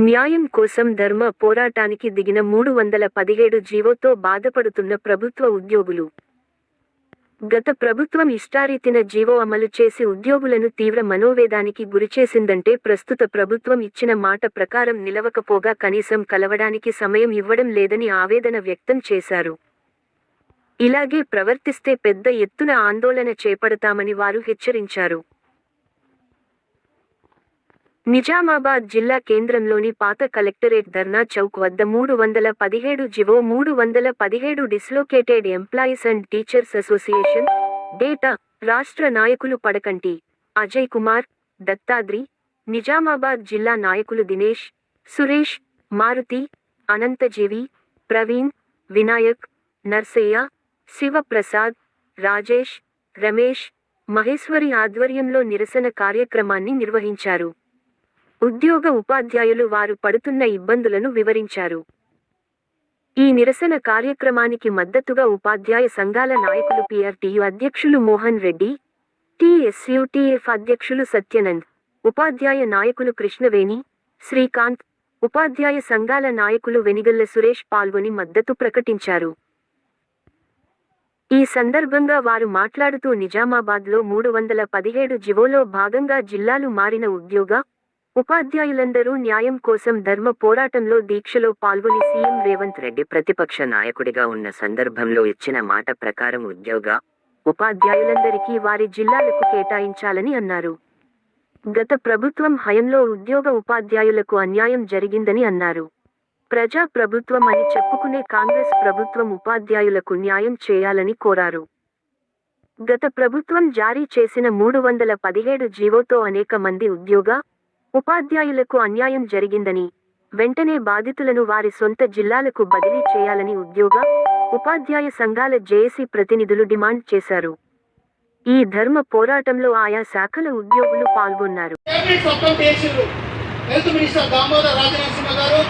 న్యాయం కోసం ధర్మ పోరాటానికి దిగిన మూడు వందల పదిహేడు జీవోతో బాధపడుతున్న ప్రభుత్వ ఉద్యోగులు. గత ప్రభుత్వం ఇష్టారీతిన జీవో అమలు చేసి ఉద్యోగులను తీవ్ర మనోవేదానికి గురిచేసిందంటే ప్రస్తుత ప్రభుత్వం ఇచ్చిన మాట ప్రకారం నిలవకపోగా కనీసం కలవడానికి సమయం ఇవ్వడం లేదని ఆవేదన వ్యక్తం చేశారు. ఇలాగే ప్రవర్తిస్తే పెద్ద ఎత్తున ఆందోళన చేపడతామని వారు హెచ్చరించారు. నిజామాబాద్ జిల్లా కేంద్రంలోని పాత కలెక్టరేట్ ధర్నా చౌక్ వద్ద మూడు వందల పదిహేడు జివో మూడు వందల పదిహేడు dislocated employees and teachers association data రాష్ట్ర నాయకులు పడకంటి అజయ్ కుమార్ దత్తాద్రి నిజామాబాద్ జిల్లా నాయకులు దినేష్ సురేష్ మారుతి అనంతజీవి ప్రవీణ్ వినాయక్ నర్సయ్య శివప్రసాద్ రాజేష్ రమేష్ మహేశ్వరి ఆధ్వర్యంలో నిరసన కార్యక్రమాన్ని నిర్వహించారు. ఉద్యోగ ఉపాధ్యాయులు వారు పడుతున్న ఇబ్బందులను వివరించారు. ఈ నిరసన కార్యక్రమానికి మద్దతుగా ఉపాధ్యాయ సంఘాల నాయకులు పిఆర్టీయు అధ్యక్షులు మోహన్ రెడ్డి టిఎస్యుటిఎఫ్ అధ్యక్షులు సత్యనంద్ ఉపాధ్యాయ నాయకులు కృష్ణవేణి శ్రీకాంత్ ఉపాధ్యాయ సంఘాల నాయకులు వెనిగల్ల సురేష్ పాల్గొని మద్దతు ప్రకటించారు. ఈ సందర్భంగా వారు మాట్లాడుతూ నిజామాబాద్లో మూడు వందల పదిహేడు జివోలో భాగంగా జిల్లాలు మారిన ఉద్యోగ ఉపాధ్యాయులందరూ న్యాయం కోసం ధర్మ పోరాటంలో దీక్షలో పాల్గొని సీఎం రేవంత్ రెడ్డి ప్రతిపక్ష నాయకుడిగా ఉన్న సందర్భంలో ఇచ్చిన మాట ప్రకారం ఉద్యోగ ఉపాధ్యాయులందరికీ వారి జిల్లాలకు కేటాయించాలని అన్నారు. గత ప్రభుత్వం హయంలో ఉద్యోగ ఉపాధ్యాయులకు అన్యాయం జరిగిందని అన్నారు. ప్రజా ప్రభుత్వం అని చెప్పుకునే కాంగ్రెస్ ప్రభుత్వం ఉపాధ్యాయులకు న్యాయం చేయాలని కోరారు. గత ప్రభుత్వం జారీ చేసిన మూడు వందల పదిహేడు జీవోతో అనేక మంది ఉద్యోగ ఉపాధ్యాయులకు అన్యాయం జరిగిందని వెంటనే బాధితులను వారి సొంత జిల్లాలకు బదిలీ చేయాలని ఉద్యోగ ఉపాధ్యాయ సంఘాల జేఏసీ ప్రతినిధులు డిమాండ్ చేశారు. ఈ ధర్మ పోరాటంలో ఆయా శాఖల ఉద్యోగులు పాల్గొన్నారు. కేబినెట్ మొత్తం చేసిండ్రు. హెల్త్ మినిస్టర్ దామోదర్ రాజనరసింహ గారు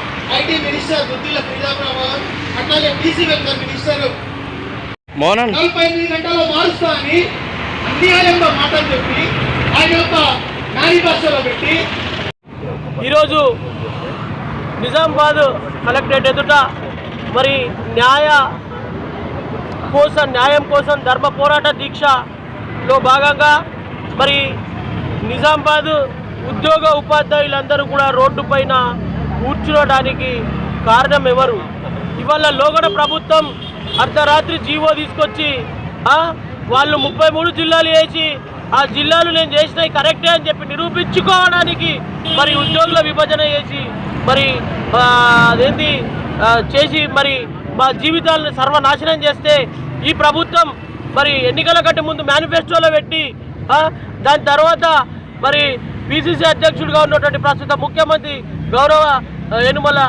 ఐటీ మినిస్టర్ దుద్దిల శ్రీరామరావు గారు అట్లాగే బీసీ వెల్ఫేర్ మినిస్టర్. మోహన్ నలభై ఎనిమిది గంటల్లో మారుస్తా అని అన్యాయంగా మాటలు చెప్పి ఆయన యొక్క నాని భాషలో పెట్టి ఈరోజు నిజామాబాద్ కలెక్టరేట్ ఎదుట మరి న్యాయ కోసం న్యాయం కోసం ధర్మ పోరాట దీక్షలో భాగంగా మరి నిజామాబాద్ ఉద్యోగ ఉపాధ్యాయులందరూ కూడా రోడ్డు పైన కూర్చునడానికి కారణం ఎవరు? ఇవాళ లోగడ ప్రభుత్వం అర్ధరాత్రి జీవో తీసుకొచ్చి వాళ్ళు ముప్పై మూడు జిల్లాలు వేసి ఆ జిల్లాలు నేను చేసినవి కరెక్టే అని చెప్పి నిరూపించుకోవడానికి మరి ఉద్యోగుల విభజన చేసి మరి అదేంటి చేసి మరి మా జీవితాలను సర్వనాశనం చేస్తే ఈ ప్రభుత్వం మరి ఎన్నికల కంటే ముందు మేనిఫెస్టోలో పెట్టి దాని తర్వాత మరి పిసిసి అధ్యక్షుడిగా ఉన్నటువంటి ప్రస్తుత ముఖ్యమంత్రి గౌరవ యనుమల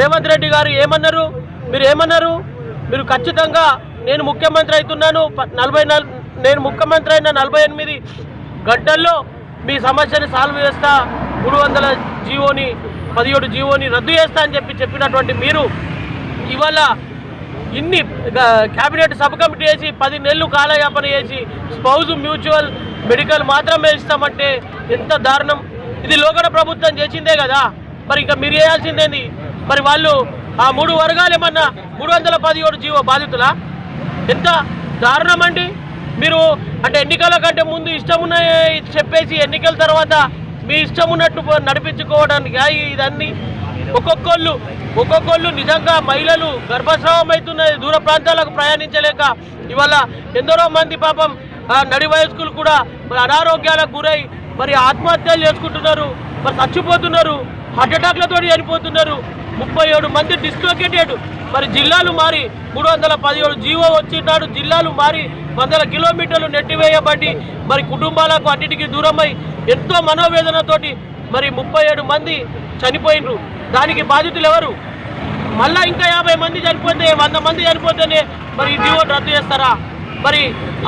రేవంత్ రెడ్డి గారు ఏమన్నారు? మీరు ఏమన్నారు? మీరు ఖచ్చితంగా నేను ముఖ్యమంత్రి అవుతున్నాను. నలభై నేను ముఖ్యమంత్రి అయిన నలభై ఎనిమిది గంటల్లో మీ సమస్యని సాల్వ్ చేస్తా మూడు వందల జీవోని పదిహేడు జీవోని రద్దు చేస్తా అని చెప్పి చెప్పినటువంటి మీరు ఇవాళ ఇన్ని క్యాబినెట్ కేబినెట్ సబ్ కమిటీ వేసి పది నెలలు కాలయాపన చేసి స్పౌజ్ మ్యూచువల్ మెడికల్ మాత్రమే ఇస్తామంటే ఎంత దారుణం. ఇది లోకడ ప్రభుత్వం చేసిందే కదా. మరి ఇంకా మీరు చేయాల్సిందేంది? మరి వాళ్ళు ఆ మూడు వర్గాలు ఏమన్నా మూడు వందల పదిహేడు జీవో బాధితులా? ఎంత దారుణం అండి. మీరు అంటే ఎన్నికల కంటే ముందు ఇష్టం చెప్పేసి ఎన్నికల తర్వాత మీ ఇష్టం ఉన్నట్టు నడిపించుకోవడానికి? ఇదన్నీ ఒక్కొక్కళ్ళు ఒక్కొక్కళ్ళు నిజంగా మహిళలు గర్భస్రావం అవుతున్నది దూర ప్రాంతాలకు ప్రయాణించలేక ఇవాళ ఎందరో మంది పాపం నడి వయస్కులు కూడా మరి అనారోగ్యాలకు గురై మరి ఆత్మహత్యలు చేసుకుంటున్నారు మరి చచ్చిపోతున్నారు హార్ట్ అటాక్లతో చనిపోతున్నారు. ముప్పై ఏడు మంది డిస్లోకేటెడ్. మరి జిల్లాలు మారి మూడు వందల పదిహేడు జీవో వచ్చినాడు జిల్లాలు మారి వందల కిలోమీటర్లు నెట్టివేయబడి మరి కుటుంబాలకు అన్నిటికీ దూరమై ఎంతో మనోవేదనతోటి మరి ముప్పై ఏడు మంది చనిపోయినరు. దానికి బాధితులు ఎవరు? మళ్ళా ఇంకా యాభై మంది చనిపోతే వంద మంది చనిపోతేనే మరి ఈ రద్దు చేస్తారా? మరి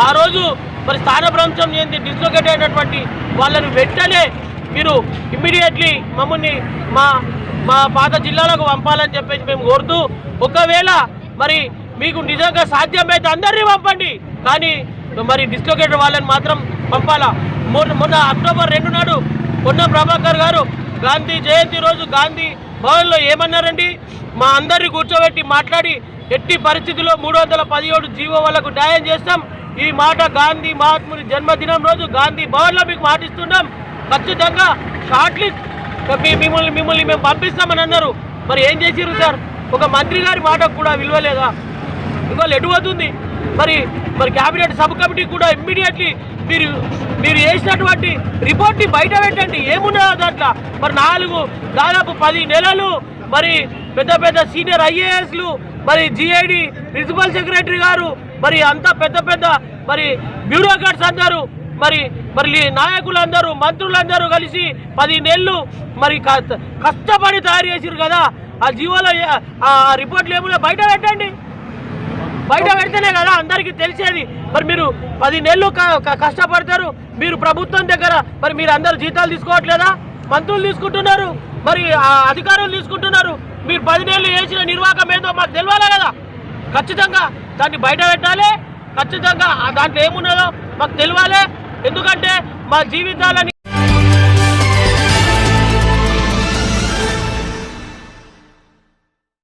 ఆ రోజు మరి స్థానభ్రంశం ఏంది? డిస్లొకేట్ అయినటువంటి వాళ్ళని వెంటనే మీరు ఇమ్మీడియట్లీ మమ్మల్ని మా మా పాత జిల్లాలకు పంపాలని చెప్పేసి మేము కోరుతూ ఒకవేళ మరి మీకు నిజంగా సాధ్యమైతే అందరినీ పంపండి. కానీ మరి డిస్లోకేటర్ వాళ్ళని మాత్రం పంపాలా? మొన్న మొన్న అక్టోబర్ రెండు నాడు పొన్న ప్రభాకర్ గారు గాంధీ జయంతి రోజు గాంధీ భవన్లో ఏమన్నారండి? మా అందరిని కూర్చోబెట్టి మాట్లాడి ఎట్టి పరిస్థితుల్లో మూడు వందల పదిహేడు జీవో వాళ్ళకు న్యాయం చేస్తాం. ఈ మాట గాంధీ మహాత్ముని జన్మదినం రోజు గాంధీ భవన్లో మీకు మాటిస్తున్నాం. ఖచ్చితంగా షార్ట్ లిస్ట్ మీ- మిమ్మల్ని మిమ్మల్ని మేము పంపిస్తామని అన్నారు. మరి ఏం చేసిర్రు సార్? ఒక మంత్రి గారి మాటకు కూడా విలువ లేదా? ఇవాళ ఎటు అవుతుంది మరి మరి క్యాబినెట్ సబ్ కమిటీ కూడా ఇమ్మీడియట్లీ మీరు మీరు చేసినటువంటి రిపోర్ట్ని బయట పెట్టండి. ఏమున్నదో దాంట్లో? మరి నాలుగు దాదాపు పది నెలలు మరి పెద్ద పెద్ద సీనియర్ ఐఏఎస్లు మరి జిఐడి ప్రిన్సిపల్ సెక్రటరీ గారు మరి అంతా పెద్ద పెద్ద మరి బ్యూరోక్రాట్స్ అందరూ మరి మరి నాయకులందరూ మంత్రులందరూ కలిసి పది నెలలు మరి కష్టపడి తయారు చేసారు కదా. ఆ జీవోలో ఆ రిపోర్ట్లు ఏమో బయట పెట్టండి. బయట పెడితేనే కదా అందరికీ తెలిసేది. మరి మీరు పది నెలలు క- కష్టపడతారు. మీరు ప్రభుత్వం దగ్గర మరి మీరు అందరు జీతాలు తీసుకోవట్లేదా? మంత్రులు తీసుకుంటున్నారు. మరి అధికారులు తీసుకుంటున్నారు. మీరు పది నెలలు వేసిన నిర్వాహకం ఏందో మాకు తెలియాలి కదా. ఖచ్చితంగా దాన్ని బయట పెట్టాలి. ఖచ్చితంగా దాంట్లో ఏమున్నదో మాకు తెలియాలి ఎందుకంటే మా జీవితాలని